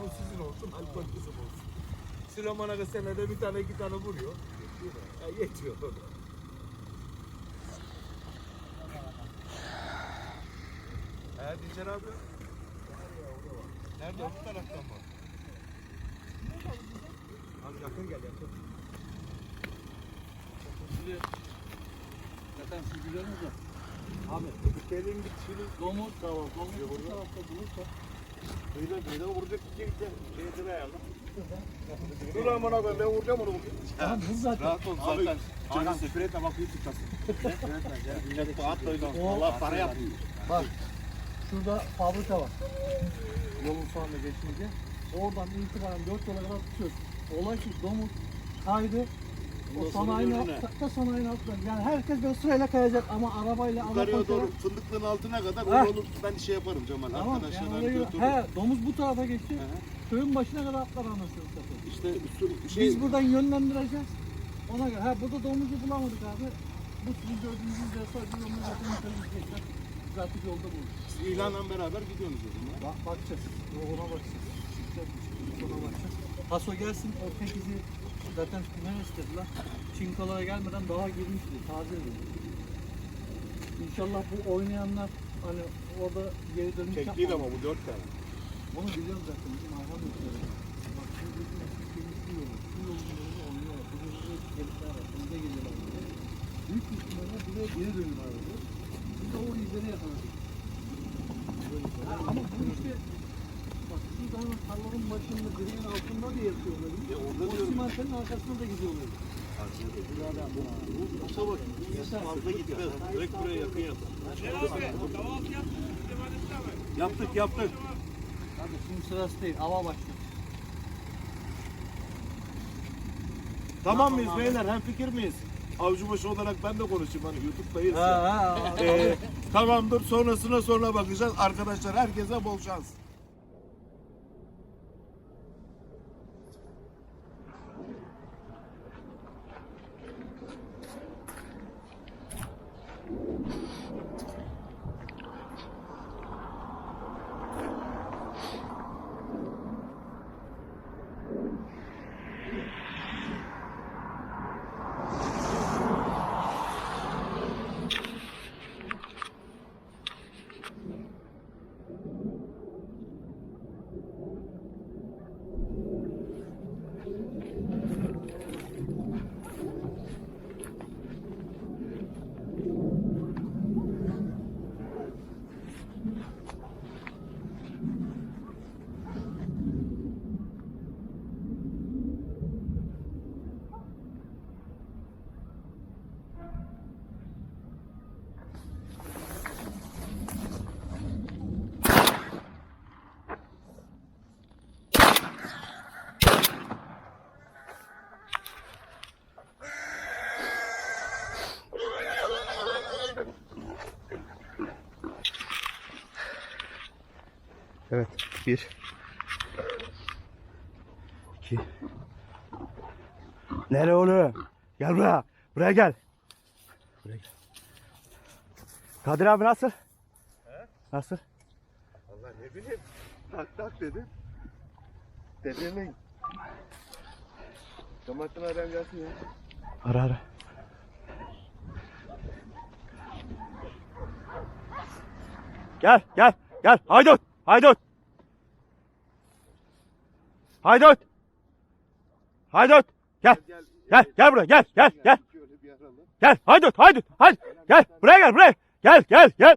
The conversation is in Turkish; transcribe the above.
domuz sizin olsun, alkol bizim olsun. Süleyman Aga senede bir tane iki tane vuruyor. Ya yetiyor. He Dinçer abi. Nerede? Öbür taraftan mı? Abi yakın gel yakın. Zaten siz biliyorsunuz ya. Abi Gelin git şunu. domuz da var. Domuz bu tarafta bulursa. Böyle böyle vuracak iki iki şeyleri ayarla. Dur aman abi ben vuracağım onu. Tamam bu zaten. Rahat ol zaten. Canım küfür etme bak YouTube kasın. Öyle. O- Allah para yapıyor. Bak şurada fabrika var. Yolun sonunda geçince. Oradan itibaren 4 yola kadar tutuyoruz. Olay ki domuz kaydı. O sanayinin önüne. alt, da sanayinin altında. Yani herkes böyle sırayla kayacak ama arabayla Yukarıya doğru fındıklığın altına kadar Heh. o yolu ben şey yaparım Cemal. Tamam yani oraya göre. götürürüm. He domuz bu tarafa geçti. Hı. Köyün başına kadar atlar anasını satayım. İşte şu şey Biz buradan yönlendireceğiz. Ona göre. Ha burada domuzu bulamadık abi. Bu sizin gördüğünüz yüzde sadece onu zaten gidecekler. Zaten yolda buluruz. ilanla beraber gidiyorsunuz o zaman. Bak, bakacağız. Ona bakacağız. Ona bakacağız. Paso gelsin. O tek izi zaten neresi dediler. Çinkolara gelmeden daha girmişti. Taze dedi. İnşallah bu oynayanlar hani orada geri dönüş Tek değil ama bu dört tane. Onu biliyorum zaten. Bizim hayvan yokları. Bak şu bizim eski temizli yolu. Şu yolun yolunu oynuyorlar. Bu yolda gelipler var. Bize geliyorlar. buraya. Büyük bir ihtimalle buraya geri dönüyorlar. Biz de o izleri yakaladık. Ha, ama bu işte bak şurada hemen tarlanın başında direğin altında da yatıyorlar. Ya orada o diyorum. simentenin arkasında da gidiyorlar. Yoksa bak fazla gitmez. Direkt buraya yakın yapar. Yaptık yaptık. Hadi şimdi sırası değil. Ava başlıyor. Tamam mıyız beyler? Hem fikir miyiz? Avcıbaşı olarak ben de konuşayım hani YouTube'dayız ya. Ha, ha, Ee, tamamdır sonrasına sonra bakacağız. Arkadaşlar herkese bol şans. Evet. Bir. İki. Nereye oğlum? Gel buraya. Buraya gel. Buraya gel. Kadir abi nasıl? Nasıl? Allah ne bileyim. Tak tak dedim. Dedemin. Damatın adam gelsin ya. Ara ara. Gel gel gel. Haydut. Haydut. Haydut. Haydut. Gel. Gel gel buraya gel gel gel. Gel haydut haydut haydut. Gel buraya gel buraya. Gel gel gel.